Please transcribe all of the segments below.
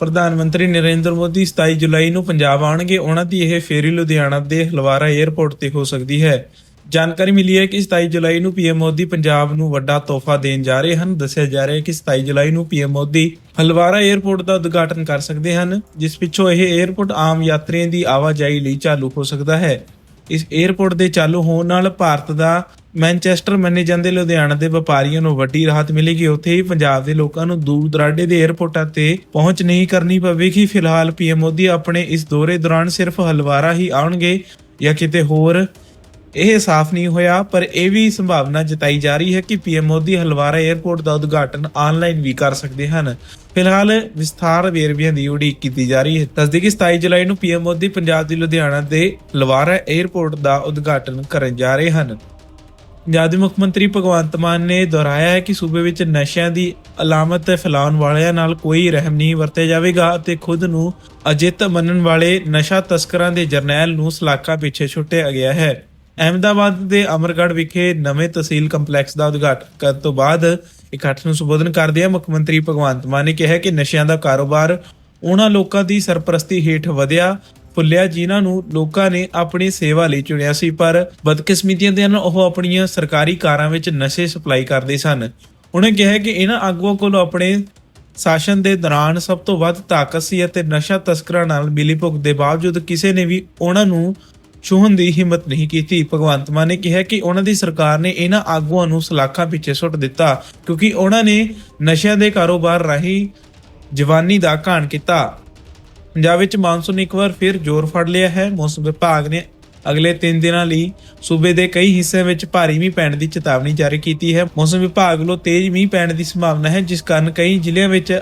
ਪ੍ਰਧਾਨ ਮੰਤਰੀ ਨਰਿੰਦਰ ਮੋਦੀ 27 ਜੁਲਾਈ ਨੂੰ ਪੰਜਾਬ ਆਉਣਗੇ, ਉਹਨਾਂ ਦੀ ਇਹ ਫੇਰੀ ਲੁਧਿਆਣਾ ਦੇ ਹਲਵਾਰਾ 에ਅਰਪੋਰਟ ਤੇ ਹੋ ਸਕਦੀ ਹੈ। ਜਾਣਕਾਰੀ ਮਿਲੀ ਹੈ ਕਿ 27 ਜੁਲਾਈ ਨੂੰ ਪੀਐਮ ਮੋਦੀ ਪੰਜਾਬ ਨੂੰ ਵੱਡਾ ਤੋਹਫਾ ਦੇਣ ਜਾ ਰਹੇ ਹਨ। ਦੱਸਿਆ ਜਾ ਰਿਹਾ ਹੈ ਕਿ 27 ਜੁਲਾਈ ਨੂੰ ਪੀਐਮ ਮੋਦੀ ਹਲਵਾਰਾ 에ਅਰਪੋਰਟ ਦਾ ਉਦਘਾਟਨ ਕਰ ਸਕਦੇ ਹਨ, ਜਿਸ ਪਿੱਛੋਂ ਇਹ 에ਅਰਪੋਰਟ ਆਮ ਯਾਤਰੀਆਂ ਦੀ ਆਵਾਜਾਈ ਲਈ ਚਾਲੂ ਹੋ ਸਕਦਾ ਹੈ। ਇਸ 에ਅਰਪੋਰਟ ਦੇ ਚਾਲੂ ਹੋਣ ਨਾਲ ਭਾਰਤ ਦਾ ਮੈਨਚੈਸਟਰ ਮੰਨੇ ਜਾਂਦੇ ਲੁਧਿਆਣਾ ਦੇ ਵਪਾਰੀਆਂ ਨੂੰ ਵੱਡੀ ਰਾਹਤ ਮਿਲੇਗੀ। ਉੱਥੇ ਹੀ ਪੰਜਾਬ ਦੇ ਲੋਕਾਂ ਨੂੰ ਦੂਰ ਦਰਾਡੇ ਦੇ 에ਅਰਪੋਰਟਾਂ ਤੇ ਪਹੁੰਚ ਨਹੀਂ ਕਰਨੀ ਪਵੇਗੀ। ਫਿਲਹਾਲ ਪੀਐਮ ਮੋਦੀ ਆਪਣੇ ਇਸ ਦੌਰੇ ਦੌਰਾਨ ਸਿਰਫ ਹਲਵਾਰਾ ਹੀ ਆਉਣਗੇ ਜਾਂ ਕਿਤੇ ਹੋਰ ਇਹ ਸਾਫ਼ ਨਹੀਂ ਹੋਇਆ, ਪਰ ਇਹ ਵੀ ਸੰਭਾਵਨਾ ਜਤਾਈ ਜਾ ਰਹੀ ਹੈ ਕਿ ਪੀਐਮ ਮੋਦੀ ਹਲਵਾਰਾ 에ਅਰਪੋਰਟ ਦਾ ਉਦਘਾਟਨ ਆਨਲਾਈਨ ਵੀ ਕਰ ਸਕਦੇ ਹਨ। ਫਿਲਹਾਲ ਵਿਸਥਾਰ ਵੇਰਵਿਆਂ ਦੀ ਉਡੀਕ ਕੀਤੀ ਜਾ ਰਹੀ ਹੈ। ਤਸਦੀਕ 27 ਜੁਲਾਈ ਨੂੰ ਪੀਐਮ ਮੋਦੀ ਪੰਜਾਬ ਦੀ ਲੁਧਿਆਣਾ ਦੇ ਹਲਵਾਰਾ 에ਅਰਪੋਰਟ ਦਾ ਉਦਘਾਟਨ ਕਰਨ ਜਾ ਰਹੇ ਹਨ। ਪੰਜਾਬ ਦੇ ਮੁੱਖ ਮੰਤਰੀ ਭਗਵੰਤ ਮਾਨ ਨੇ ਦੁਹਰਾਇਆ ਹੈ ਕਿ ਸੂਬੇ ਵਿੱਚ ਨਸ਼ਿਆਂ ਦੀ ਅਲਾਮਤ ਫੈਲਾਉਣ ਵਾਲਿਆਂ ਨਾਲ ਕੋਈ ਰਹਿਮ ਨਹੀਂ ਵਰਤਿਆ ਜਾਵੇਗਾ ਅਤੇ ਖੁਦ ਨੂੰ ਅਜਿੱਤ ਮੰਨਣ ਵਾਲੇ ਨਸ਼ਾ ਤਸਕਰਾਂ ਦੇ ਜਰਨੈਲ ਨੂੰ ਸਲਾਕਾ ਪਿੱਛੇ ਛੁੱਟਿਆ ਗਿਆ ਹੈ। ਅਹਿਮਦਾਬਾਦ ਦੇ ਅਮਰਗੜ੍ਹ ਵਿਖੇ ਨਵੇਂ ਤਹਿਸੀਲ ਕੰਪਲੈਕਸ ਦਾ ਉਦਘਾਟਨ ਕਰਨ ਤੋਂ ਬਾਅਦ ਇਕੱਠ ਨੂੰ ਸੰਬੋਧਨ ਕਰਦਿਆਂ ਮੁੱਖ ਮੰਤਰੀ ਭਗਵੰਤ ਮਾਨ ਨੇ ਕਿਹਾ ਕਿ ਨਸ਼ਿਆਂ ਦਾ ਕਾਰੋਬਾਰ ਉਹਨਾਂ ਲੋਕਾਂ ਦੀ ਸਰਪ੍ਰਸਤੀ ਹੇਠ ਵਧਿਆ ਫੁੱਲਿਆ ਜਿਨ੍ਹਾਂ ਨੂੰ ਲੋਕਾਂ ਨੇ ਆਪਣੀ ਸੇਵਾ ਲਈ ਚੁਣਿਆ ਸੀ, ਪਰ ਬਦਕਿਸਮਤੀਆਂ ਦੇ ਨਾਲ ਉਹ ਆਪਣੀਆਂ ਸਰਕਾਰੀ ਕਾਰਾਂ ਵਿੱਚ ਨਸ਼ੇ ਸਪਲਾਈ ਕਰਦੇ ਸਨ। ਉਹਨੇ ਕਿਹਾ ਕਿ ਇਹਨਾਂ ਆਗੂਆਂ ਕੋਲ ਆਪਣੇ ਸ਼ਾਸਨ ਦੇ ਦੌਰਾਨ ਸਭ ਤੋਂ ਵੱਧ ਤਾਕਤ ਸੀ ਅਤੇ ਨਸ਼ਾ ਤਸਕਰਾਂ ਨਾਲ ਮਿਲੀਭੁਗਤ ਦੇ ਬਾਵਜੂਦ ਕਿਸੇ ਨੇ ਵੀ ਉਹਨਾਂ ਨੂੰ ਛੂਹਣ ਦੀ ਹਿੰਮਤ ਨਹੀਂ ਕੀਤੀ। ਭਗਵੰਤ ਮਾਨ ਨੇ ਕਿਹਾ ਕਿ ਉਹਨਾਂ ਦੀ ਸਰਕਾਰ ਨੇ ਇਹਨਾਂ ਆਗੂਆਂ ਨੂੰ ਸਲਾਖਾਂ ਪਿੱਛੇ ਸੁੱਟ ਦਿੱਤਾ, ਕਿਉਂਕਿ ਉਹਨਾਂ ਨੇ ਨਸ਼ਿਆਂ ਦੇ ਕਾਰੋਬਾਰ ਰਾਹੀਂ ਜਵਾਨੀ ਦਾ ਘਾਣ ਕੀਤਾ। ਪੰਜਾਬ ਵਿੱਚ ਮਾਨਸੂਨ ਇੱਕ ਵਾਰ ਫਿਰ ਜ਼ੋਰ ਫੜ ਲਿਆ ਹੈ। ਮੌਸਮ ਵਿਭਾਗ ਨੇ ਅਗਲੇ 3 ਦਿਨਾਂ ਲਈ ਸੂਬੇ ਦੇ ਕਈ ਹਿੱਸਿਆਂ ਵਿੱਚ ਭਾਰੀ ਮੀਂਹ ਪੈਣ ਦੀ ਚੇਤਾਵਨੀ ਜਾਰੀ ਕੀਤੀ ਹੈ। ਮੌਸਮ ਵਿਭਾਗ ਵੱਲੋਂ ਤੇਜ਼ ਮੀਂਹ ਪੈਣ ਦੀ ਸੰਭਾਵਨਾ ਹੈ, ਜਿਸ ਕਾਰਨ ਕਈ ਜ਼ਿਲ੍ਹਿਆਂ ਵਿੱਚ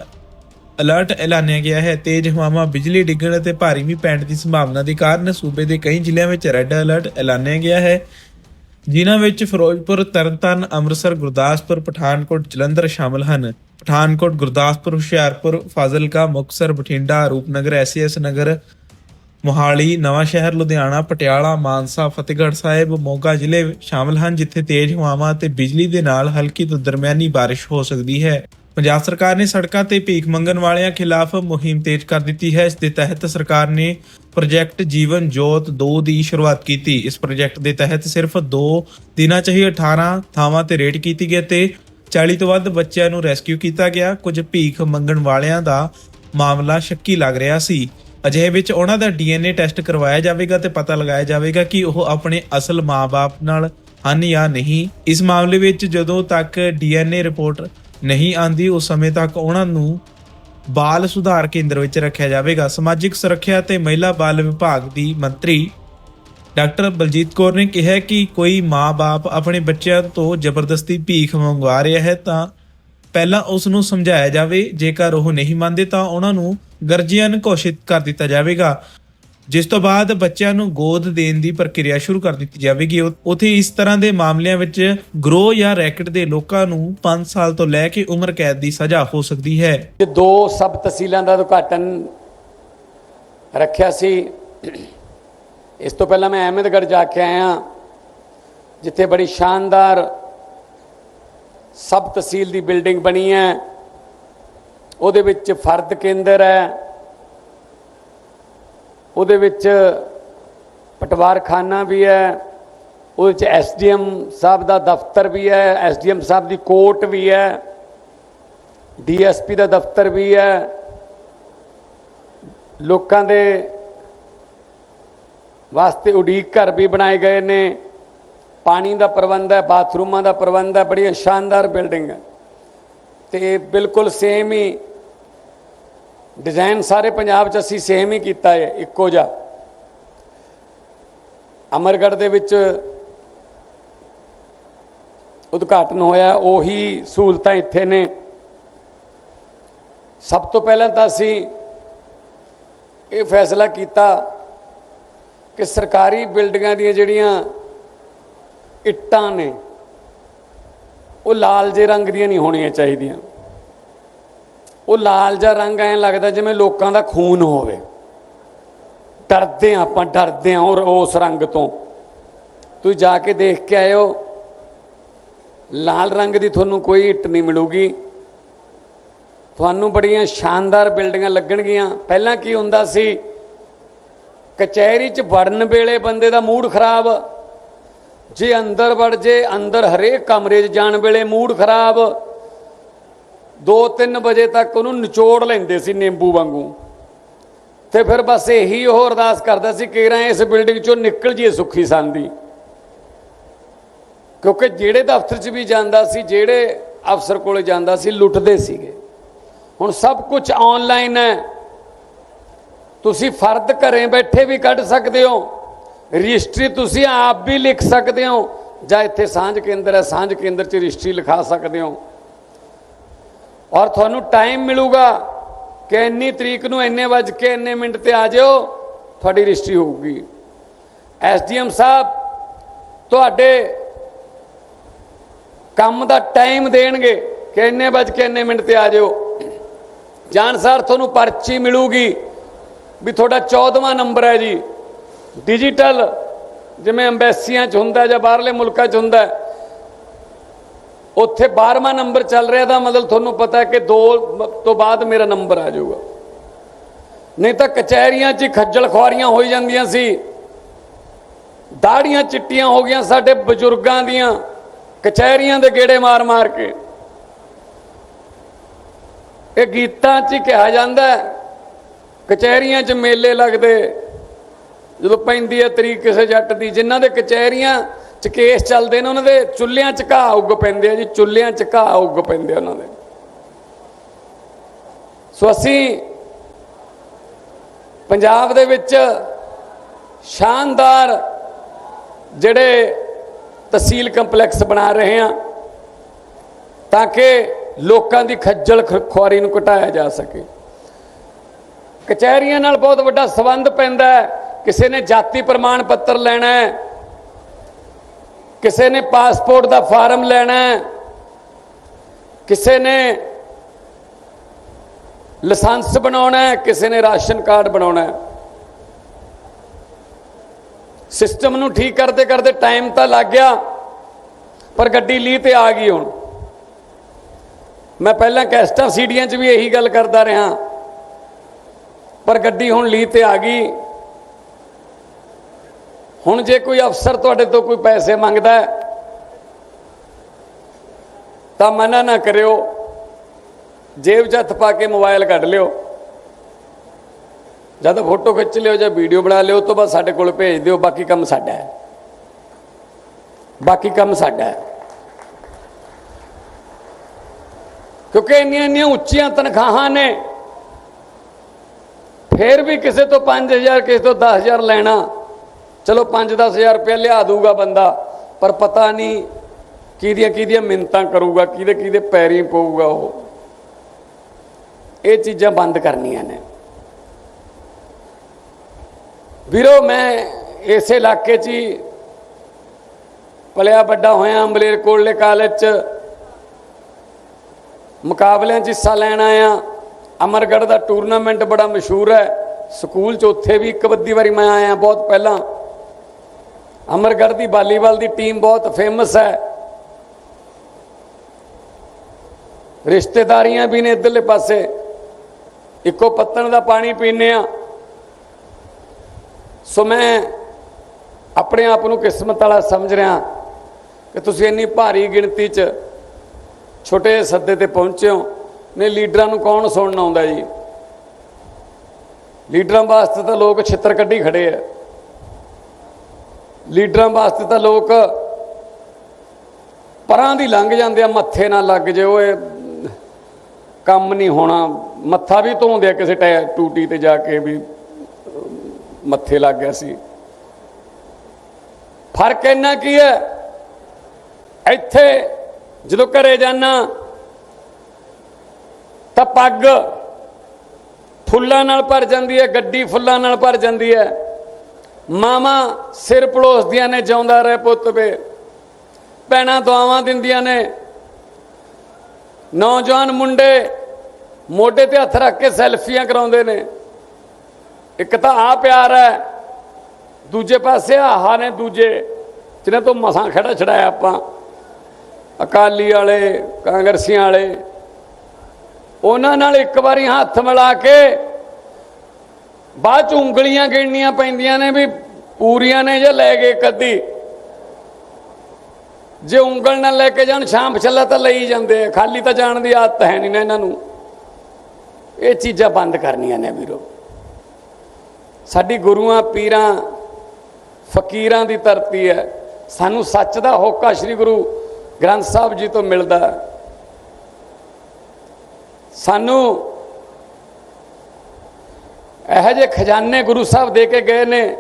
ਅਲਰਟ ਐਲਾਨਿਆ ਗਿਆ ਹੈ। ਤੇਜ਼ ਹਵਾਵਾਂ, ਬਿਜਲੀ ਡਿੱਗਣ ਅਤੇ ਭਾਰੀ ਮੀਂਹ ਪੈਣ ਦੀ ਸੰਭਾਵਨਾ ਦੇ ਕਾਰਨ ਸੂਬੇ ਦੇ ਕਈ ਜ਼ਿਲ੍ਹਿਆਂ ਵਿੱਚ ਰੈੱਡ ਅਲਰਟ ਐਲਾਨਿਆ ਗਿਆ ਹੈ। ਜਿਨ੍ਹਾਂ ਵਿੱਚ ਫਿਰੋਜ਼ਪੁਰ, ਤਰਨਤਾਰਨ, ਅੰਮ੍ਰਿਤਸਰ, ਗੁਰਦਾਸਪੁਰ, ਪਠਾਨਕੋਟ, ਜਲੰਧਰ ਸ਼ਾਮਲ ਹਨ। ਪਠਾਨਕੋਟ, ਗੁਰਦਾਸਪੁਰ, ਹੁਸ਼ਿਆਰਪੁਰ, ਫਾਜ਼ਿਲਕਾ, ਮੁਕਤਸਰ, ਬਠਿੰਡਾ, ਰੂਪਨਗਰ, ਐਸਐਸ ਨਗਰ, ਮੋਹਾਲੀ, ਨਵਾਂ ਸ਼ਹਿਰ, ਲੁਧਿਆਣਾ, ਪਟਿਆਲਾ, ਮਾਨਸਾ, ਫਤਿਹਗੜ੍ਹ ਸਾਹਿਬ, ਮੋਗਾ ਜ਼ਿਲ੍ਹੇ ਸ਼ਾਮਲ ਹਨ, ਜਿੱਥੇ ਤੇਜ਼ ਹਵਾਵਾਂ ਅਤੇ ਬਿਜਲੀ ਦੇ ਨਾਲ ਹਲਕੀ ਤੋਂ ਦਰਮਿਆਨੀ ਬਾਰਿਸ਼ ਹੋ ਸਕਦੀ ਹੈ। ਪੰਜਾਬ ਸਰਕਾਰ ਨੇ ਸੜਕਾਂ ਤੇ ਭੀਖ ਮੰਗਣ ਵਾਲਿਆਂ ਖਿਲਾਫ ਮੁਹਿੰਮ ਤੇਜ਼ ਕਰ ਦਿੱਤੀ ਹੈ। ਇਸ ਦੇ ਤਹਿਤ ਸਰਕਾਰ ਨੇ ਪ੍ਰੋਜੈਕਟ ਜੀਵਨ ਜੋਤ 2 ਦੀ ਸ਼ੁਰੂਆਤ ਕੀਤੀ। ਇਸ ਪ੍ਰੋਜੈਕਟ ਦੇ ਤਹਿਤ ਸਿਰਫ 2 ਦਿਨਾਂ 'ਚ ਹੀ 18 ਥਾਵਾਂ ਤੇ ਰੇਡ ਕੀਤੀ ਗਈ ਤੇ 40 ਤੋਂ ਵੱਧ ਬੱਚਿਆਂ ਨੂੰ ਰੈਸਕਿਊ ਕੀਤਾ ਗਿਆ। ਕੁਝ ਭੀਖ ਮੰਗਣ ਵਾਲਿਆਂ ਦਾ ਮਾਮਲਾ ਸ਼ੱਕੀ ਲੱਗ ਰਿਹਾ ਸੀ। ਅਜਿਹੇ ਵਿੱਚ ਉਹਨਾਂ ਦਾ ਡੀਐਨਏ ਟੈਸਟ ਕਰਵਾਇਆ ਜਾਵੇਗਾ ਤੇ ਪਤਾ ਲਗਾਇਆ ਜਾਵੇਗਾ ਕਿ ਉਹ ਆਪਣੇ ਅਸਲ ਮਾਪੇ ਨਾਲ ਹਨ ਜਾਂ ਨਹੀਂ। ਇਸ ਮਾਮਲੇ ਵਿੱਚ ਜਦੋਂ ਤੱਕ ਡੀਐਨਏ ਰਿਪੋਰਟ ਨਹੀਂ ਆਂਦੀ ਉਸ ਸਮੇਂ ਤੱਕ ਉਹਨਾਂ ਨੂੰ ਬਾਲ ਸੁਧਾਰ ਕੇਂਦਰ ਵਿੱਚ ਰੱਖਿਆ ਜਾਵੇਗਾ। ਸਮਾਜਿਕ ਸੁਰੱਖਿਆ ਤੇ ਮਹਿਲਾ ਬਾਲ ਵਿਭਾਗ ਦੀ ਮੰਤਰੀ ਡਾਕਟਰ ਬਲਜੀਤ ਕੌਰ ਨੇ ਕਿਹਾ ਕਿ ਕੋਈ ਮਾਂ-ਬਾਪ ਆਪਣੇ ਬੱਚਿਆਂ ਤੋਂ ਜ਼ਬਰਦਸਤੀ ਭੀਖ ਮੰਗਵਾ ਰਿਹਾ ਹੈ ਤਾਂ ਪਹਿਲਾਂ ਉਸ ਨੂੰ ਸਮਝਾਇਆ ਜਾਵੇ। ਜੇਕਰ ਉਹ ਨਹੀਂ ਮੰਨਦੇ ਤਾਂ ਉਹਨਾਂ ਨੂੰ ਗਰਜੀਅਨ ਘੋਸ਼ਿਤ ਕਰ ਦਿੱਤਾ ਜਾਵੇਗਾ। ਜਿਸ ਤੋਂ ਬਾਅਦ ਬੱਚਿਆਂ ਨੂੰ ਗੋਦ ਦੇਣ ਦੀ ਪ੍ਰਕਿਰਿਆ ਸ਼ੁਰੂ ਕਰ ਦਿੱਤੀ ਜਾਵੇਗੀ। ਉ- ਉੱਥੇ ਇਸ ਤਰ੍ਹਾਂ ਦੇ ਮਾਮਲਿਆਂ ਵਿੱਚ ਗਰੋ ਜਾਂ ਰੈਕਟ ਦੇ ਲੋਕਾਂ ਨੂੰ 5 ਸਾਲ ਤੋਂ ਲੈ ਕੇ ਉਮਰ ਕੈਦ ਦੀ ਸਜ਼ਾ ਹੋ ਸਕਦੀ ਹੈ। ਤੇ ਦੋ ਸਬ ਤਹਿਸੀਲਾਂ ਦਾ ਉਦਘਾਟਨ ਰੱਖਿਆ ਸੀ। ਇਸ ਤੋਂ ਪਹਿਲਾਂ ਮੈਂ ਅਹਿਮਦਗੜ੍ਹ ਜਾ ਕੇ ਆਇਆ ਜਿੱਥੇ ਬੜੀ ਸ਼ਾਨਦਾਰ ਸਬ ਤਹਿਸੀਲ ਦੀ ਬਿਲਡਿੰਗ ਬਣੀ ਹੈ। ਉਹਦੇ ਵਿੱਚ ਫਰਦ ਕੇਂਦਰ ਹੈ। ਉਹਦੇ ਵਿੱਚ ਪਟਵਾਰਖਾਨਾ ਵੀ ਹੈ, ਉਹਦੇ ਵਿੱਚ ਐਸਡੀਐਮ ਸਾਹਿਬ ਦਾ ਦਫ਼ਤਰ ਵੀ ਹੈ, ਐਸਡੀਐਮ ਸਾਹਿਬ ਦੀ ਕੋਰਟ ਵੀ ਹੈ, ਡੀਐਸਪੀ ਦਾ ਦਫ਼ਤਰ ਵੀ ਹੈ। ਲੋਕਾਂ ਦੇ ਵਾਸਤੇ ਉਡੀਕ ਘਰ ਵੀ ਬਣਾਏ ਗਏ ਨੇ। ਪਾਣੀ ਦਾ ਪ੍ਰਬੰਧ ਹੈ, ਬਾਥਰੂਮਾਂ ਦਾ ਪ੍ਰਬੰਧ ਹੈ ਬੜੀ ਸ਼ਾਨਦਾਰ ਬਿਲਡਿੰਗ ਹੈ। ਤੇ ਬਿਲਕੁਲ ਸੇਮ ਹੀ ਡਿਜ਼ਾਈਨ ਸਾਰੇ ਪੰਜਾਬ 'ਚ ਅਸੀਂ ਸੇਮ ਹੀ ਕੀਤਾ ਹੈ ਇੱਕੋ ਜਿਹਾ। ਅਮਰਗੜ੍ਹ ਦੇ ਵਿੱਚ ਉਦਘਾਟਨ ਹੋਇਆ, ਉਹੀ ਸਹੂਲਤਾਂ ਇੱਥੇ ਨੇ। ਸਭ ਤੋਂ ਪਹਿਲਾਂ ਤਾਂ ਅਸੀਂ ਇਹ ਫੈਸਲਾ ਕੀਤਾ ਕਿ ਸਰਕਾਰੀ ਬਿਲਡਿੰਗਾਂ ਦੀਆਂ ਜਿਹੜੀਆਂ ਇੱਟਾਂ ਨੇ, ਉਹ ਲਾਲ ਜੇ ਰੰਗ ਦੀਆਂ ਨਹੀਂ ਹੋਣੀਆਂ ਚਾਹੀਦੀਆਂ। ਉਹ ਲਾਲ ਜਿਹਾ ਰੰਗ ਐਂ ਲੱਗਦਾ ਜਿਵੇਂ ਲੋਕਾਂ ਦਾ ਖੂਨ ਹੋਵੇ। ਡਰਦੇ ਹਾਂ ਆਪਾਂ, ਡਰਦੇ ਹਾਂ ਔਰ ਉਸ ਰੰਗ ਤੋਂ। ਤੁਸੀਂ ਜਾ ਕੇ ਦੇਖ ਕੇ ਆਇਓ। ਲਾਲ ਰੰਗ ਦੀ ਤੁਹਾਨੂੰ ਕੋਈ ਇੱਟ ਨਹੀਂ ਮਿਲੂਗੀ। ਤੁਹਾਨੂੰ ਬੜੀਆਂ ਸ਼ਾਨਦਾਰ ਬਿਲਡਿੰਗਾਂ ਲੱਗਣਗੀਆਂ। ਪਹਿਲਾਂ ਕੀ ਹੁੰਦਾ ਸੀ? ਕਚਹਿਰੀ 'ਚ ਵੜਨ ਵੇਲੇ ਬੰਦੇ ਦਾ ਮੂਡ ਖਰਾਬ। ਜੇ ਅੰਦਰ ਵੜ ਜੇ, ਅੰਦਰ ਹਰੇਕ ਕਮਰੇ 'ਚ ਜਾਣ ਵੇਲੇ ਮੂਡ ਖਰਾਬ। 2-3 ਵਜੇ ਤੱਕ ਉਹਨੂੰ ਨਿਚੋੜ ਲੈਂਦੇ ਸੀ ਨਿੰਬੂ ਵਾਂਗੂ। ਤੇ ਫਿਰ ਬਸ ਇਹੀ ਉਹ ਅਰਦਾਸ ਕਰਦਾ ਸੀ ਕਿ ਰਾਂ ਇਸ ਬਿਲਡਿੰਗ 'ਚੋਂ ਨਿਕਲ ਜੀਏ ਸੁੱਖੀ ਸੰਦੀ ਕਿਉਂਕਿ ਜਿਹੜੇ ਦਫ਼ਤਰ 'ਚ ਵੀ ਜਾਂਦਾ ਸੀ, ਜਿਹੜੇ ਅਫਸਰ ਕੋਲੇ ਜਾਂਦਾ ਸੀ, ਲੁੱਟਦੇ ਸੀਗੇ। ਹੁਣ ਸਭ ਕੁਝ ਆਨਲਾਈਨ ਹੈ। ਤੁਸੀਂ ਫਰਦ ਘਰੇ ਬੈਠੇ ਵੀ ਕੱਢ ਸਕਦੇ ਹੋ। ਰਜਿਸਟਰੀ ਤੁਸੀਂ ਆਪ ਵੀ ਲਿਖ ਸਕਦੇ ਹੋ। ਜਾਂ ਇੱਥੇ ਸਾਂਝ ਕੇਂਦਰ ਹੈ, ਸਾਂਝ ਕੇਂਦਰ 'ਚ ਰਜਿਸਟਰੀ ਲਿਖਾ ਸਕਦੇ ਹੋ। ਔਰ ਤੁਹਾਨੂੰ ਟਾਈਮ ਮਿਲੂਗਾ ਕਿ ਇੰਨੀ ਤਰੀਕ ਨੂੰ ਇੰਨੇ ਵਜ ਕੇ ਇੰਨੇ ਮਿੰਟ ਤੇ ਆ ਜਾਓ, ਤੁਹਾਡੀ ਰਜਿਸਟਰੀ ਹੋਊਗੀ। ਐਸਡੀਐਮ ਸਾਹਿਬ, ਤੁਹਾਡੇ ਕੰਮ ਦਾ ਟਾਈਮ ਦੇਣਗੇ ਕਿ ਇੰਨੇ ਵਜ ਕੇ ਇੰਨੇ ਮਿੰਟ ਤੇ ਆ ਜਾਓ। ਜਾਣਸਾਰ ਤੁਹਾਨੂੰ ਪਰਚੀ ਮਿਲੂਗੀ ਵੀ ਤੁਹਾਡਾ 14ਵਾਂ ਨੰਬਰ ਹੈ ਜੀ। ਡਿਜੀਟਲ ਜਿਵੇਂ ਐਮਬੈਸੀਆਂ 'ਚ ਹੁੰਦਾ ਜਾਂ ਬਾਹਰਲੇ ਮੁਲਕਾਂ 'ਚ ਹੁੰਦਾ ਉੱਥੇ 12ਵਾਂ ਨੰਬਰ ਚੱਲ ਰਿਹਾ ਦਾ ਮਤਲਬ ਤੁਹਾਨੂੰ ਪਤਾ ਹੈ ਕਿ 2 ਤੋਂ ਬਾਅਦ ਮੇਰਾ ਨੰਬਰ ਆ ਜਾਊਗਾ। ਨਹੀਂ ਤਾਂ ਕਚਹਿਰੀਆਂ 'ਚ ਹੀ ਖੱਜਲ ਖੁਆਰੀਆਂ ਹੋਈ ਜਾਂਦੀਆਂ ਸੀ। ਦਾੜੀਆਂ ਚਿੱਟੀਆਂ ਹੋ ਗਈਆਂ ਸਾਡੇ ਬਜ਼ੁਰਗਾਂ ਦੀਆਂ, ਕਚਹਿਰੀਆਂ ਦੇ ਗੇੜੇ ਮਾਰ-ਮਾਰ ਕੇ। ਇਹ ਗੀਤਾਂ 'ਚ ਹੀ ਕਿਹਾ ਜਾਂਦਾ ਕਚਹਿਰੀਆਂ 'ਚ ਮੇਲੇ ਲੱਗਦੇ। ਜਦੋਂ ਪੈਂਦੀ ਹੈ ਤਰੀਕ ਕਿਸੇ ਜੱਟ ਦੀ, ਜਿਨ੍ਹਾਂ ਦੇ ਕਚਹਿਰੀਆਂ 'ਚ ਕੇਸ ਚੱਲਦੇ ਨੇ ਉਹਨਾਂ ਦੇ, ਚੁੱਲ੍ਹਿਆਂ 'ਚ ਘਾਹ ਉੱਗ ਪੈਂਦੇ ਆ ਜੀ, ਚੁੱਲ੍ਹਿਆਂ 'ਚ ਘਾਹ ਉੱਗ ਪੈਂਦੇ ਉਹਨਾਂ ਦੇ। ਸੋ ਅਸੀਂ ਪੰਜਾਬ ਦੇ ਵਿੱਚ ਸ਼ਾਨਦਾਰ ਜਿਹੜੇ ਤਹਿਸੀਲ ਕੰਪਲੈਕਸ ਬਣਾ ਰਹੇ ਹਾਂ, ਤਾਂ ਕਿ ਲੋਕਾਂ ਦੀ ਖੱਜਲ ਖੁਆਰੀ ਨੂੰ ਘਟਾਇਆ ਜਾ ਸਕੇ। ਕਚਹਿਰੀਆਂ ਨਾਲ ਬਹੁਤ ਵੱਡਾ ਸਬੰਧ ਪੈਂਦਾ ਹੈ। ਕਿਸੇ ਨੇ ਜਾਤੀ ਪ੍ਰਮਾਣ ਪੱਤਰ ਲੈਣਾ ਹੈ ਕਿਸੇ ਨੇ ਪਾਸਪੋਰਟ ਦਾ ਫਾਰਮ ਲੈਣਾ ਹੈ, ਕਿਸੇ ਨੇ ਲਾਇਸੈਂਸ ਬਣਾਉਣਾ ਹੈ, ਕਿਸੇ ਨੇ ਰਾਸ਼ਨ ਕਾਰਡ ਬਣਾਉਣਾ ਹੈ। ਸਿਸਟਮ ਨੂੰ ਠੀਕ ਕਰਦੇ ਕਰਦੇ ਟਾਈਮ ਤਾਂ ਲੱਗ ਗਿਆ, ਪਰ ਗੱਡੀ ਲੀ ਤੇ ਆ ਗਈ ਹੁਣ। ਮੈਂ ਪਹਿਲਾਂ ਕੈਸਟਾਂ ਸੀਡੀਆਂ 'ਚ ਵੀ ਇਹੀ ਗੱਲ ਕਰਦਾ ਰਿਹਾ, ਪਰ ਗੱਡੀ ਹੁਣ ਲੀ ਤੇ ਆ ਗਈ। ਹੁਣ ਜੇ ਕੋਈ ਅਫਸਰ ਤੁਹਾਡੇ ਤੋਂ ਕੋਈ ਪੈਸੇ ਮੰਗਦਾ ਤਾਂ ਮਨਾ ਨਾ ਕਰਿਓ। ਜੇਬ 'ਚ ਹੱਥ ਪਾ ਕੇ ਮੋਬਾਈਲ ਕੱਢ ਲਿਓ। ਜਦ ਫੋਟੋ ਖਿੱਚ ਲਿਓ ਜਾਂ ਵੀਡੀਓ ਬਣਾ ਲਿਓ ਤੋਂ ਬਾਅਦ ਸਾਡੇ ਕੋਲ ਭੇਜ ਦਿਓ, ਬਾਕੀ ਕੰਮ ਸਾਡਾ ਹੈ। ਬਾਕੀ ਕੰਮ ਸਾਡਾ ਹੈ। ਕਿਉਂਕਿ ਇੰਨੀਆਂ ਇੰਨੀਆਂ ਉੱਚੀਆਂ ਤਨਖਾਹਾਂ ਨੇ, ਫਿਰ ਵੀ ਕਿਸੇ ਤੋਂ 5000 ਕਿਸੇ ਤੋਂ 10000 ਲੈਣਾ। ਚਲੋ 5-10000 ਰੁਪਏ ਲਿਆ ਦੂਗਾ ਬੰਦਾ, ਪਰ ਪਤਾ ਨਹੀਂ ਕਿਹਦੀਆਂ ਕਿਹਦੀਆਂ ਮਿੰਤਾਂ ਕਰੂਗਾ, ਕਿਹਦੇ ਕਿਹਦੇ ਪੈਰੀ ਪਊਗਾ ਉਹ। ਇਹ ਚੀਜ਼ਾਂ ਬੰਦ ਕਰਨੀਆਂ ਨੇ। ਵੀਰੋ, ਮੈਂ ਇਸੇ ਇਲਾਕੇ 'ਚ ਹੀ ਪਲਿਆ ਵੱਡਾ ਹੋਇਆ, ਅੰਬਲੇਰ ਕੋਲਲੇ ਕਾਲਜ 'ਚ ਮੁਕਾਬਲਿਆਂ 'ਚ ਹਿੱਸਾ ਲੈਣ ਆਇਆ। ਅਮਰਗੜ੍ਹ ਦਾ ਟੂਰਨਾਮੈਂਟ ਬੜਾ ਮਸ਼ਹੂਰ ਹੈ। ਸਕੂਲ 'ਚ ਉੱਥੇ ਵੀ ਇੱਕ ਵੱਡੀ ਵਾਰੀ ਮੈਂ ਆਇਆ ਬਹੁਤ ਪਹਿਲਾਂ। ਅਮਰਗੜ੍ਹ ਦੀ ਵਾਲੀਬਾਲ ਦੀ ਟੀਮ ਬਹੁਤ ਫੇਮਸ ਹੈ। ਰਿਸ਼ਤੇਦਾਰੀਆਂ ਵੀ ਨੇ ਇਧਰਲੇ ਪਾਸੇ। ਇੱਕੋ ਪੱਤਣ ਦਾ ਪਾਣੀ ਪੀਨੇ ਆ ਸੋ ਮੈਂ ਆਪਣੇ ਆਪ ਨੂੰ ਕਿਸਮਤ ਵਾਲਾ ਸਮਝ ਰਿਹਾ ਕਿ ਤੁਸੀਂ ਇੰਨੀ ਭਾਰੀ ਗਿਣਤੀ 'ਚ ਛੋਟੇ ਸੱਦੇ ਤੇ ਪਹੁੰਚੇ ਹੋ। ਨੇ ਲੀਡਰਾਂ ਨੂੰ ਕੌਣ ਸੁਣਨ ਆਉਂਦਾ ਜੀ? ਲੀਡਰਾਂ ਵਾਸਤੇ ਤਾਂ ਲੋਕ ਛਿੱਤਰ ਕੱਢੀ ਖੜੇ ਆ। ਲੀਡਰਾਂ ਵਾਸਤੇ ਤਾਂ ਲੋਕ ਪਰਾਂ ਦੀ ਲੰਘ ਜਾਂਦੇ ਆ, ਮੱਥੇ ਨਾਲ ਲੱਗ ਜੇ ਓਏ ਕੰਮ ਨਹੀਂ ਹੋਣਾ। ਮੱਥਾ ਵੀ ਧੋਂਦੇ ਆ ਕਿਸੇ ਟੈ, ਟੂਟੀ ਤੇ ਜਾ ਕੇ ਵੀ, ਮੱਥੇ ਲੱਗ ਗਿਆ ਸੀ। ਫ਼ਰਕ ਇੰਨਾ ਕੀ ਹੈ? ਇੱਥੇ ਜਦੋਂ ਘਰੇ ਜਾਣਾ ਤਾਂ ਪੱਗ ਫੁੱਲਾਂ ਨਾਲ ਭਰ ਜਾਂਦੀ ਹੈ, ਗੱਡੀ ਫੁੱਲਾਂ ਨਾਲ ਭਰ ਜਾਂਦੀ ਹੈ। ਮਾਮਾ ਸਿਰ ਪੜੋਸਦੀਆਂ ਨੇ, ਜਿਉਂਦਾ ਰਹਿ ਪੁੱਤ ਵੇ ਭੈਣਾਂ ਦੁਆਵਾਂ ਦਿੰਦੀਆਂ ਨੇ। ਨੌਜਵਾਨ ਮੁੰਡੇ ਮੋਢੇ ਤੇ ਹੱਥ ਰੱਖ ਕੇ ਸੈਲਫੀਆਂ ਕਰਾਉਂਦੇ ਨੇ। ਇੱਕ ਤਾਂ ਆ ਪਿਆਰ ਹੈ, ਦੂਜੇ ਪਾਸੇ ਆਹਾ ਨੇ ਦੂਜੇ ਜਿਹਨਾਂ ਤੋਂ ਮਸਾਂ ਖੜਾ ਛੜਾਇਆ ਆਪਾਂ। ਅਕਾਲੀ ਵਾਲੇ, ਕਾਂਗਰਸੀਆਂ ਵਾਲੇ, ਉਹਨਾਂ ਨਾਲ ਇੱਕ ਵਾਰੀ ਹੱਥ ਮਿਲਾ ਕੇ ਬਾਅਦ ਚ ਉਂਗਲੀਆਂ ਗਿਣਨੀਆਂ ਪੈਂਦੀਆਂ ਨੇ ਵੀ ਪੂਰੀਆਂ ਨੇ ਜਾਂ ਲੈ ਗਏ ਕੱਦੀ ਜੇ ਉਂਗਲ ਨਾਲ ਲੈ ਕੇ ਜਾਣ ਸ਼ਾਮ ਛੱਲਾ ਤਾਂ ਲਈ ਜਾਂਦੇ ਆ। ਖਾਲੀ ਤਾਂ ਜਾਣ ਦੀ ਆਦਤ ਹੈ ਨਹੀਂ ਨਾ ਇਹਨਾਂ ਨੂੰ। ਇਹ ਚੀਜ਼ਾਂ ਬੰਦ ਕਰਨੀਆਂ ਨੇ ਵੀਰੋ। ਸਾਡੀ ਗੁਰੂਆਂ, ਪੀਰਾਂ, ਫਕੀਰਾਂ ਦੀ ਧਰਤੀ ਹੈ। ਸਾਨੂੰ ਸੱਚ ਦਾ ਹੋਕਾ ਸ੍ਰੀ ਗੁਰੂ ਗ੍ਰੰਥ ਸਾਹਿਬ ਜੀ ਤੋਂ ਮਿਲਦਾ। ਸਾਨੂੰ ਇਹੋ ਜਿਹੇ ਖਜ਼ਾਨੇ ਗੁਰੂ ਸਾਹਿਬ ਦੇ ਕੇ ਗਏ ਨੇ।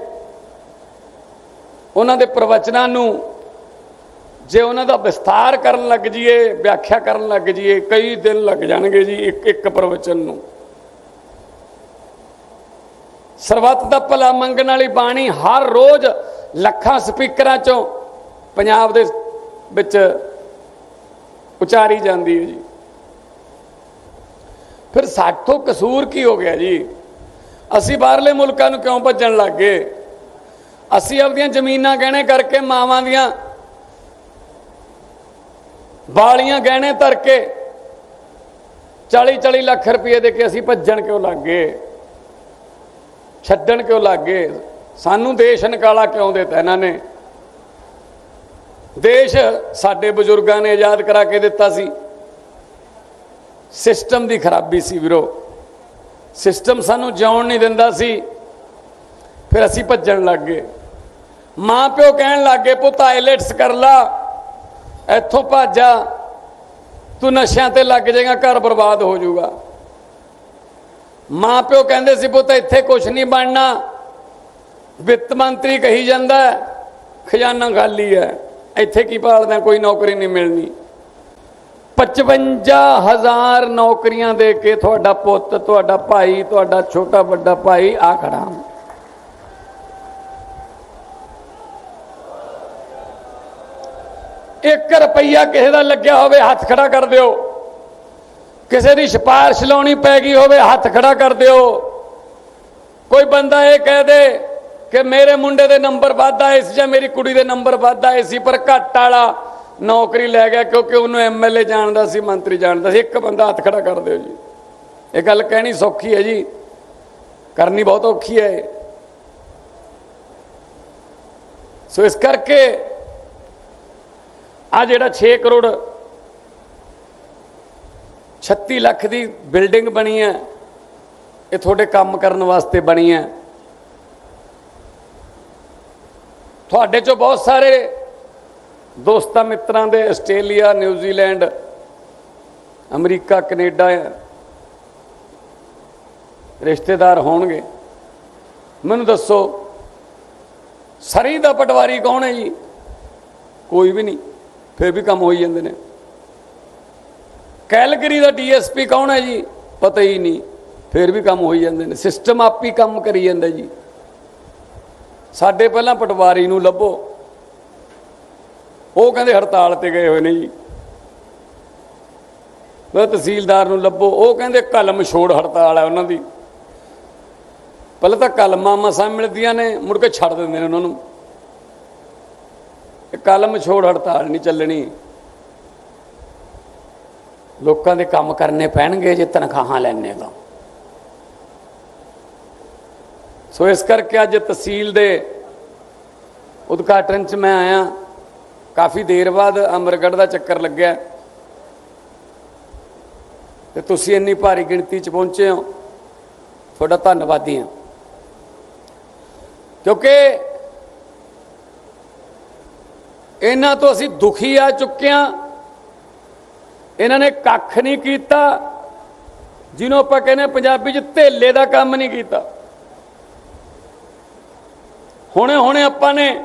ਉਹਨਾਂ ਦੇ ਪ੍ਰਵਚਨਾਂ ਨੂੰ ਜੇ ਉਹਨਾਂ ਦਾ ਵਿਸਤਾਰ ਕਰਨ ਲੱਗ ਜਾਈਏ, ਵਿਆਖਿਆ ਕਰਨ ਲੱਗ ਜਾਈਏ, ਕਈ ਦਿਨ ਲੱਗ ਜਾਣਗੇ ਜੀ ਇੱਕ ਇੱਕ ਪ੍ਰਵਚਨ ਨੂੰ। ਸਰਬੱਤ ਦਾ ਭਲਾ ਮੰਗਣ ਵਾਲੀ ਬਾਣੀ ਹਰ ਰੋਜ਼ ਲੱਖਾਂ ਸਪੀਕਰਾਂ ਚੋਂ ਪੰਜਾਬ ਦੇ ਵਿੱਚ ਉਚਾਰੀ ਜਾਂਦੀ ਹੈ ਜੀ। ਫਿਰ ਸਾਥੋਂ ਕਸੂਰ ਕੀ ਹੋ ਗਿਆ ਜੀ? ਅਸੀਂ ਬਾਹਰਲੇ ਮੁਲਕਾਂ ਨੂੰ ਕਿਉਂ ਭੱਜਣ ਲੱਗ ਗਏ? ਅਸੀਂ ਆਪਣੀਆਂ ਜ਼ਮੀਨਾਂ ਗਹਿਣੇ ਕਰਕੇ ਮਾਵਾਂ ਦੀਆਂ ਬਾਲੀਆਂ ਗਹਿਣੇ ਧਰ ਕੇ 40 40 ਲੱਖ ਰੁਪਏ ਦੇ ਕੇ ਅਸੀਂ ਭੱਜਣ ਕਿਉਂ ਲੱਗ ਗਏ? ਛੱਡਣ ਕਿਉਂ ਲੱਗ ਗਏ? ਸਾਨੂੰ ਦੇਸ਼ ਨਿਕਾਲਾ ਕਿਉਂ ਦਿੱਤਾ ਇਹਨਾਂ ਨੇ? ਦੇਸ਼ ਸਾਡੇ ਬਜ਼ੁਰਗਾਂ ਨੇ ਆਜ਼ਾਦ ਕਰਾ ਕੇ ਦਿੱਤਾ ਸੀ। ਸਿਸਟਮ ਦੀ ਖਰਾਬੀ ਸੀ ਵੀਰੋ। ਸਿਸਟਮ ਸਾਨੂੰ ਜਿਉਣ ਨਹੀਂ ਦਿੰਦਾ ਸੀ। ਫਿਰ ਅਸੀਂ ਭੱਜਣ ਲੱਗ ਗਏ। ਮਾਂ ਪਿਓ ਕਹਿਣ ਲੱਗ ਗਏ, ਪੁੱਤ, ਆਈਲੈਟਸ ਕਰ ਲਾ। ਇੱਥੋਂ ਭਾਜਾ ਤੂੰ ਨਸ਼ਿਆਂ ਤੇ ਲੱਗ ਜਾਏਗਾ, ਘਰ ਬਰਬਾਦ ਹੋ ਜਾਊਗਾ। ਮਾਂ ਪਿਓ ਕਹਿੰਦੇ ਸੀ, ਪੁੱਤ, ਇੱਥੇ ਕੁਝ ਨਹੀਂ ਬਣਨਾ। ਵਿੱਤ ਮੰਤਰੀ ਕਹੀ ਜਾਂਦਾ, ਖਜ਼ਾਨਾ ਖਾਲੀ ਹੈ। ਇੱਥੇ ਕੀ ਭਾਲਦਾ, ਕੋਈ ਨੌਕਰੀ ਨਹੀਂ ਮਿਲਣੀ। 55000 ਨੌਕਰੀਆਂ ਦੇ ਕੇ ਤੁਹਾਡਾ ਪੁੱਤ, ਤੁਹਾਡਾ ਭਾਈ, ਤੁਹਾਡਾ ਛੋਟਾ ਵੱਡਾ ਭਾਈ ਆ ਖੜਾ। ਇੱਕ ਰੁਪਈਆ ਕਿਸੇ ਦਾ ਲੱਗਿਆ ਹੋਵੇ, ਹੱਥ ਖੜਾ ਕਰ ਦਿਓ। ਕਿਸੇ ਦੀ ਸਿਫਾਰਿਸ਼ ਲਾਉਣੀ ਪੈ ਗਈ ਹੋਵੇ, ਹੱਥ ਖੜਾ ਕਰ ਦਿਓ। ਕੋਈ ਬੰਦਾ ਇਹ ਕਹਿ ਦੇ ਕਿ ਮੇਰੇ ਮੁੰਡੇ ਦੇ ਨੰਬਰ ਵੱਧ ਆਏ ਸੀ ਜਾਂ ਮੇਰੀ ਕੁੜੀ ਦੇ ਨੰਬਰ ਵੱਧ ਆਏ ਸੀ, ਪਰ ਘੱਟ ਵਾਲਾ ਨੌਕਰੀ ਲੈ ਗਿਆ ਕਿਉਂਕਿ ਉਹਨੂੰ ਐਮਐਲਏ ਜਾਣਦਾ ਸੀ, ਮੰਤਰੀ ਜਾਣਦਾ ਸੀ। ਇੱਕ ਬੰਦਾ ਹੱਥ ਖੜਾ ਕਰ ਦਿਓ ਜੀ। ਇਹ ਗੱਲ ਕਹਿਣੀ ਸੌਖੀ ਹੈ ਜੀ। ਕਰਨੀ ਬਹੁਤ ਔਖੀ ਹੈ ਸੋ ਇਸ ਕਰਕੇ ਆ ਜਿਹੜਾ 6 ਕਰੋੜ 36 ਲੱਖ ਦੀ ਬਿਲਡਿੰਗ ਬਣੀ ਹੈ, ਇਹ ਤੁਹਾਡੇ ਕੰਮ ਕਰਨ ਵਾਸਤੇ ਬਣੀ ਹੈ। ਤੁਹਾਡੇ ਚੋਂ ਬਹੁਤ ਸਾਰੇ ਦੋਸਤਾਂ ਮਿੱਤਰਾਂ ਦੇ ਆਸਟ੍ਰੇਲੀਆ ਨਿਊਜ਼ੀਲੈਂਡ ਅਮਰੀਕਾ, ਕੈਨੇਡਾ ਰਿਸ਼ਤੇਦਾਰ ਹੋਣਗੇ। ਮੈਨੂੰ ਦੱਸੋ, ਸਰੀ ਦਾ ਪਟਵਾਰੀ ਕੌਣ ਹੈ ਜੀ? ਕੋਈ ਵੀ ਨਹੀਂ, ਫਿਰ ਵੀ ਕੰਮ ਹੋਈ ਜਾਂਦੇ ਨੇ। ਕੈਲਗਰੀ ਦਾ ਡੀਐਸਪੀ ਕੌਣ ਹੈ ਜੀ? ਪਤਾ ਹੀ ਨਹੀਂ, ਫਿਰ ਵੀ ਕੰਮ ਹੋਈ ਜਾਂਦੇ ਨੇ। ਸਿਸਟਮ ਆਪ ਹੀ ਕੰਮ ਕਰੀ ਜਾਂਦਾ ਜੀ। ਸਾਡੇ ਪਹਿਲਾਂ ਪਟਵਾਰੀ ਨੂੰ ਲੱਭੋ। ਉਹ ਕਹਿੰਦੇ ਹੜਤਾਲ ਤੇ ਗਏ ਹੋਏ ਨੇ ਜੀ। ਮੈਂ ਤਹਿਸੀਲਦਾਰ ਨੂੰ ਲੱਭੋ, ਉਹ ਕਹਿੰਦੇ ਕਲਮ ਛੋੜ ਹੜਤਾਲ ਹੈ ਉਹਨਾਂ ਦੀ। ਪਹਿਲਾਂ ਤਾਂ ਕਲਮਾਂ ਮਸਾਂ ਮਿਲਦੀਆਂ ਨੇ, ਮੁੜ ਕੇ ਛੱਡ ਦਿੰਦੇ ਨੇ ਉਹਨਾਂ ਨੂੰ। ਇਹ ਕਲਮ ਛੋੜ ਹੜਤਾਲ ਨਹੀਂ ਚੱਲਣੀ। ਲੋਕਾਂ ਦੇ ਕੰਮ ਕਰਨੇ ਪੈਣਗੇ, ਜੇ ਤਨਖਾਹਾਂ ਲੈਣੇ ਤਾਂ। ਸੋ ਇਸ ਕਰਕੇ ਅੱਜ ਤਹਿਸੀਲ ਦੇ ਉਦਘਾਟਨ 'ਚ ਮੈਂ ਆਇਆ। ਕਾਫੀ ਦੇਰ ਬਾਅਦ ਅਮਰਗੜ੍ਹ ਦਾ ਚੱਕਰ ਲੱਗਿਆ। ਤੇ ਤੁਸੀਂ ਇੰਨੀ ਭਾਰੀ ਗਿਣਤੀ 'ਚ ਪਹੁੰਚੇ ਹੋ। ਤੁਹਾਡਾ ਧੰਨਵਾਦੀ ਹਾਂ। ਕਿਉਂਕਿ ਇਹਨਾਂ ਤੋਂ ਅਸੀਂ ਦੁਖੀ ਆ ਚੁੱਕੇ ਹਾਂ। ਇਹਨਾਂ ਨੇ ਕੱਖ ਨਹੀਂ ਕੀਤਾ, ਜਿਹਨੂੰ ਆਪਾਂ ਕਹਿੰਦੇ ਹਾਂ ਪੰਜਾਬੀ 'ਚ ਧੇਲੇ ਦਾ ਕੰਮ ਨਹੀਂ ਕੀਤਾ। ਹੁਣੇ ਹੁਣੇ ਆਪਾਂ ਨੇ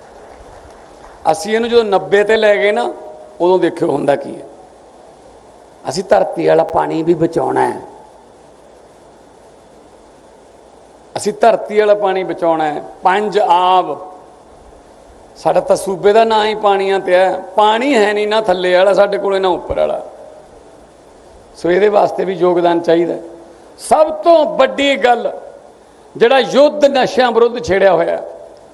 ਅਸੀਂ ਇਹਨੂੰ ਜਦੋਂ 90 ਤੇ ਲੈ ਗਏ ਨਾ, ਉਦੋਂ ਦੇਖਿਓ ਹੁੰਦਾ ਕੀ ਹੈ। ਅਸੀਂ ਧਰਤੀ ਵਾਲਾ ਪਾਣੀ ਵੀ ਬਚਾਉਣਾ ਹੈ। ਅਸੀਂ ਧਰਤੀ ਵਾਲਾ ਪਾਣੀ ਬਚਾਉਣਾ ਹੈ। ਪੰਜ ਆਬ। ਸਾਡਾ ਤਾਂ ਸੂਬੇ ਦਾ ਨਾਂ ਹੀ ਪਾਣੀਆਂ ਤੇ ਹੈ। ਪਾਣੀ ਹੈ ਨਹੀਂ ਨਾ ਥੱਲੇ ਵਾਲਾ, ਸਾਡੇ ਕੋਲੇ ਨਾ ਉੱਪਰ ਵਾਲਾ। ਸੋ ਇਹਦੇ ਵਾਸਤੇ ਵੀ ਯੋਗਦਾਨ ਚਾਹੀਦਾ ਸਭ ਤੋਂ ਵੱਡੀ ਗੱਲ, ਜਿਹੜਾ ਯੁੱਧ ਨਸ਼ਿਆਂ ਵਿਰੁੱਧ ਛੇੜਿਆ ਹੋਇਆ ਹੈ।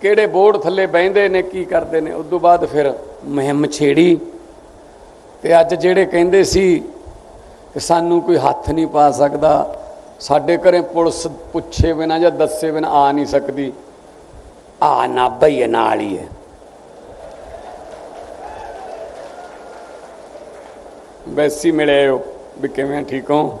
ਕਿਹੜੇ ਬੋਰਡ ਥੱਲੇ ਬਹਿੰਦੇ ਨੇ, ਕੀ ਕਰਦੇ ਨੇ। ਉਸ ਤੋਂ ਬਾਅਦ ਫਿਰ ਮੁਹਿੰਮ ਛੇੜੀ ਤੇ ਅੱਜ ਜਿਹੜੇ ਕਹਿੰਦੇ ਸੀ ਕਿ ਸਾਨੂੰ ਕੋਈ ਹੱਥ ਨਹੀਂ ਪਾ ਸਕਦਾ, ਸਾਡੇ ਘਰੇ ਪੁਲਿਸ ਪੁੱਛੇ ਬਿਨਾ ਜਾਂ ਦੱਸੇ ਬਿਨਾ ਆ ਨਹੀਂ ਸਕਦੀ। ਆ ਨਾ ਬਈ ਨਾਲ ਹੀ ਹੈ ਵੈਸੀ ਮਿਲੇ ਹੋ ਵੀ ਕਿਵੇਂ ਠੀਕ ਹੋ?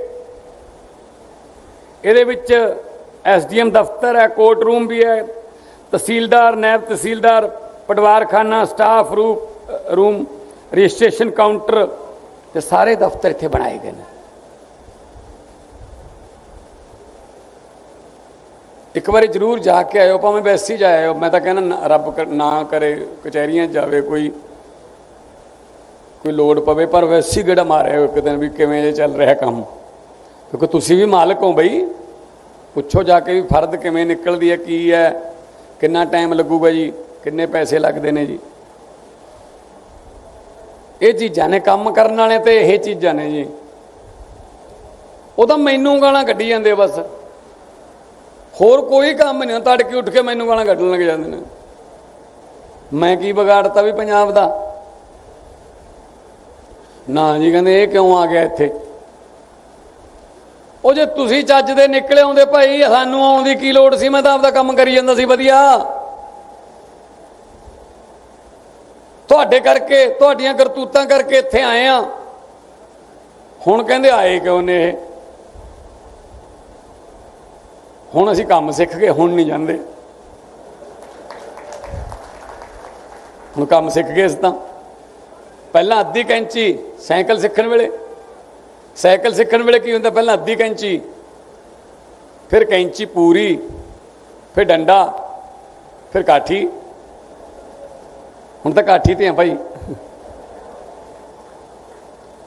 ਇਹਦੇ ਵਿੱਚ ਐਸਡੀਐਮ ਦਫ਼ਤਰ ਹੈ ਕੋਰਟ ਰੂਮ ਵੀ ਹੈ, ਤਹਿਸੀਲਦਾਰ ਨਾਇਬ ਤਹਿਸੀਲਦਾਰ, ਪਟਵਾਰਖਾਨਾ staff room room registration counter ਤੇ ਸਾਰੇ ਦਫ਼ਤਰ ਇੱਥੇ ਬਣਾਏ ਗਏ ਨੇ। ਇੱਕ ਵਾਰੀ ਜ਼ਰੂਰ ਜਾ ਕੇ ਆਇਓ, ਭਾਵੇਂ ਵੈਸੇ ਹੀ ਜਾ ਆਇਓ। ਮੈਂ ਤਾਂ ਕਹਿੰਦਾ ਨਾ- ਰੱਬ ਕਰ- ਨਾ ਕਰੇ, ਕਚਹਿਰੀਆਂ ਜਾਵੇ, ਕੋਈ ਕੋਈ ਲੋੜ ਪਵੇ, ਪਰ ਵੈਸੇ ਹੀ ਗੇੜਾ ਮਾਰਿਓ ਇੱਕ ਦਿਨ ਵੀ ਕਿਵੇਂ ਜੇ ਚੱਲ ਰਿਹਾ ਕੰਮ। ਕਿਉਂਕਿ ਤੁਸੀਂ ਵੀ ਮਾਲਕ ਹੋ ਬਈ। ਪੁੱਛੋ ਜਾ ਕੇ ਵੀ ਫਰਦ ਕਿਵੇਂ ਨਿਕਲਦੀ ਹੈ, ਕੀ ਹੈ, ਕਿੰਨਾ ਟਾਈਮ ਲੱਗੂਗਾ ਜੀ, ਕਿੰਨੇ ਪੈਸੇ ਲੱਗਦੇ ਨੇ ਜੀ। ਇਹ ਚੀਜ਼ਾਂ ਨੇ, ਕੰਮ ਕਰਨ ਵਾਲੇ ਤੇ ਇਹ ਚੀਜ਼ਾਂ ਨੇ ਜੀ। ਉਹ ਤਾਂ ਮੈਨੂੰ ਗਾਲਾਂ ਕੱਢੀ ਜਾਂਦੇ ਬਸ। ਹੋਰ ਕੋਈ ਕੰਮ ਨਹੀਂ ਤੜਕੇ ਉੱਠ ਕੇ ਮੈਨੂੰ ਗਾਲਾਂ ਕੱਢਣ ਲੱਗ ਜਾਂਦੇ ਨੇ। ਮੈਂ ਕੀ ਵਿਗਾੜਤਾ ਵੀ ਪੰਜਾਬ ਦਾ? ਨਾ ਜੀ, ਕਹਿੰਦੇ ਇਹ ਕਿਉਂ ਆ ਗਿਆ ਇੱਥੇ? ਉਹ ਜੇ ਤੁਸੀਂ ਚੱਜ ਦੇ ਨਿਕਲੇ ਆਉਂਦੇ ਭਾਈ, ਸਾਨੂੰ ਆਉਣ ਦੀ ਕੀ ਲੋੜ ਸੀ? ਮੈਂ ਤਾਂ ਆਪਦਾ ਕੰਮ ਕਰੀ ਜਾਂਦਾ ਸੀ, ਵਧੀਆ। ਤੁਹਾਡੇ ਕਰਕੇ, ਤੁਹਾਡੀਆਂ ਕਰਤੂਤਾਂ ਕਰਕੇ ਇੱਥੇ ਆਏ ਆ। ਹੁਣ ਕਹਿੰਦੇ ਆਏ ਕਿਉਂ ਨੇ ਇਹ? ਹੁਣ ਅਸੀਂ ਕੰਮ ਸਿੱਖ ਗਏ ਹੁਣ ਨਹੀਂ ਜਾਂਦੇ। ਹੁਣ ਕੰਮ ਸਿੱਖ ਗਏ ਅਸੀਂ ਤਾਂ। ਪਹਿਲਾਂ ਅੱਧੀ ਕੈਂਚੀ ਸਾਈਕਲ ਸਿੱਖਣ ਵੇਲੇ ਸਾਈਕਲ ਸਿੱਖਣ ਵੇਲੇ ਕੀ ਹੁੰਦਾ? ਪਹਿਲਾਂ ਅੱਧੀ ਕੈਂਚੀ, ਫਿਰ ਕੈਂਚੀ ਪੂਰੀ, ਫਿਰ ਡੰਡਾ, ਫਿਰ ਕਾਠੀ। ਹੁਣ ਤਾਂ ਕਾਠੀ ਤੇ ਆ ਭਾਈ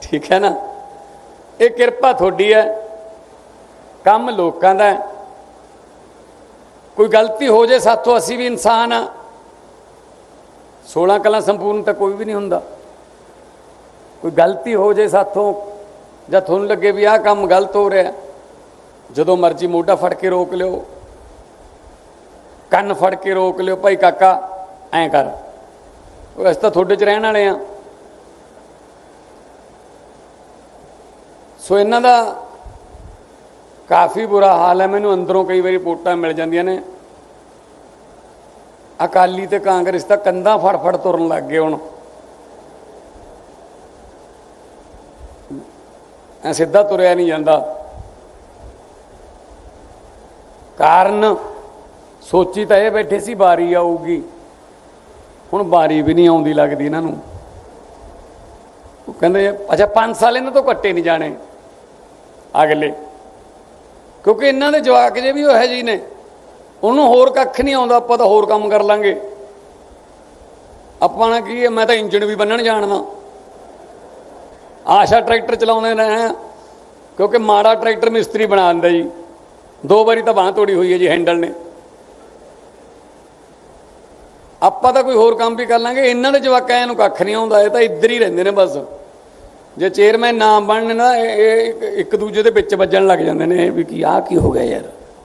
ਠੀਕ ਹੈ ਨਾ? ਇਹ ਕਿਰਪਾ ਤੁਹਾਡੀ ਹੈ। ਕੰਮ ਲੋਕਾਂ ਦਾ ਹੈ। ਕੋਈ ਗਲਤੀ ਹੋ ਜੇ ਸਾਥੋਂ ਅਸੀਂ ਵੀ ਇਨਸਾਨ ਆ 16 ਕਲਾ ਸੰਪੂਰਨ ਤਾਂ ਕੋਈ ਵੀ ਨਹੀਂ ਹੁੰਦਾ। ਕੋਈ ਗਲਤੀ ਹੋ ਜੇ ਸਾਥੋਂ ਜਾਂ ਤੁਹਾਨੂੰ ਲੱਗੇ ਵੀ ਆਹ ਕੰਮ ਗਲਤ ਹੋ ਰਿਹਾ, ਜਦੋਂ ਮਰਜ਼ੀ ਮੋਢਾ ਫੜ ਕੇ ਰੋਕ ਲਿਓ। ਕੰਨ ਫੜ ਕੇ ਰੋਕ ਲਿਓ, ਭਾਈ ਕਾਕਾ, ਐਂ ਕਰ। ਉਹ ਅਸੀਂ ਤਾਂ ਤੁਹਾਡੇ 'ਚ ਰਹਿਣ ਵਾਲੇ ਆ। ਸੋ ਇਹਨਾਂ ਦਾ ਕਾਫੀ ਬੁਰਾ ਹਾਲ ਹੈ। ਮੈਨੂੰ ਅੰਦਰੋਂ ਕਈ ਵਾਰੀ ਰਿਪੋਰਟਾਂ ਮਿਲ ਜਾਂਦੀਆਂ ਨੇ। ਅਕਾਲੀ ਤੇ ਕਾਂਗਰਸ ਤਾਂ ਕੰਧਾਂ ਫੜ ਫੜ ਤੁਰਨ ਲੱਗ ਗਏ ਹੁਣ। ਐ ਸਿੱਧਾ ਤੁਰਿਆ ਨਹੀਂ ਜਾਂਦਾ। ਕਾਰਨ ਸੋਚੀ ਤਾਂ ਇਹ ਬੈਠੇ ਸੀ ਬਾਰੀ ਆਊਗੀ। ਹੁਣ ਬਾਰੀ ਵੀ ਨਹੀਂ ਆਉਂਦੀ ਲੱਗਦੀ ਇਹਨਾਂ ਨੂੰ। ਉਹ ਕਹਿੰਦੇ, ਅੱਛਾ 5 ਸਾਲ ਇਹਨਾਂ ਤੋਂ ਕੱਟੇ ਨਹੀਂ ਜਾਣੇ ਅਗਲੇ। ਕਿਉਂਕਿ ਇਹਨਾਂ ਦੇ ਜਵਾਕ ਜੇ ਵੀ ਉਹ ਹੈ ਜੀ ਨੇ, ਉਹਨੂੰ ਹੋਰ ਕੱਖ ਨਹੀਂ ਆਉਂਦਾ, ਆਪਾਂ ਤਾਂ ਹੋਰ ਕੰਮ ਕਰ ਲਾਂਗੇ। ਆਪਾਂ ਨਾ ਕੀ ਹੈ, ਮੈਂ ਤਾਂ ਇੰਜਣ ਵੀ ਬੰਨਣ ਜਾਣਦਾ। ਆਸ਼ਾ ਟਰੈਕਟਰ ਚਲਾਉਂਦੇ ਨੇ ਕਿਉਂਕਿ ਮਾੜਾ ਟਰੈਕਟਰ ਮਿਸਤਰੀ ਬਣਾ ਦਿੰਦਾ ਜੀ। ਦੋ ਵਾਰੀ ਤਾਂ ਬਾਂਹ ਤੋੜੀ ਹੋਈ ਹੈ ਜੀ ਹੈਂਡਲ ਨੇ। ਆਪਾਂ ਤਾਂ ਕੋਈ ਹੋਰ ਕੰਮ ਵੀ ਕਰ ਲਾਂਗੇ। ਇਹਨਾਂ ਦੇ ਜਵਾਕਾਂ ਨੂੰ ਕੱਖ ਨਹੀਂ ਆਉਂਦਾ, ਇਹ ਤਾਂ ਇੱਧਰ ਹੀ ਰਹਿੰਦੇ ਨੇ ਬਸ। ਜੇ ਚੇਅਰਮੈਨ ਨਾਮ ਬਣਨ ਨਾ, ਇਹ ਇੱਕ- ਦੂਜੇ ਦੇ ਵਿੱਚ ਵੱਜਣ ਲੱਗ ਜਾਂਦੇ ਨੇ ਵੀ ਕੀ ਆਹ ਕੀ ਹੋ ਗਿਆ ਯਾਰ।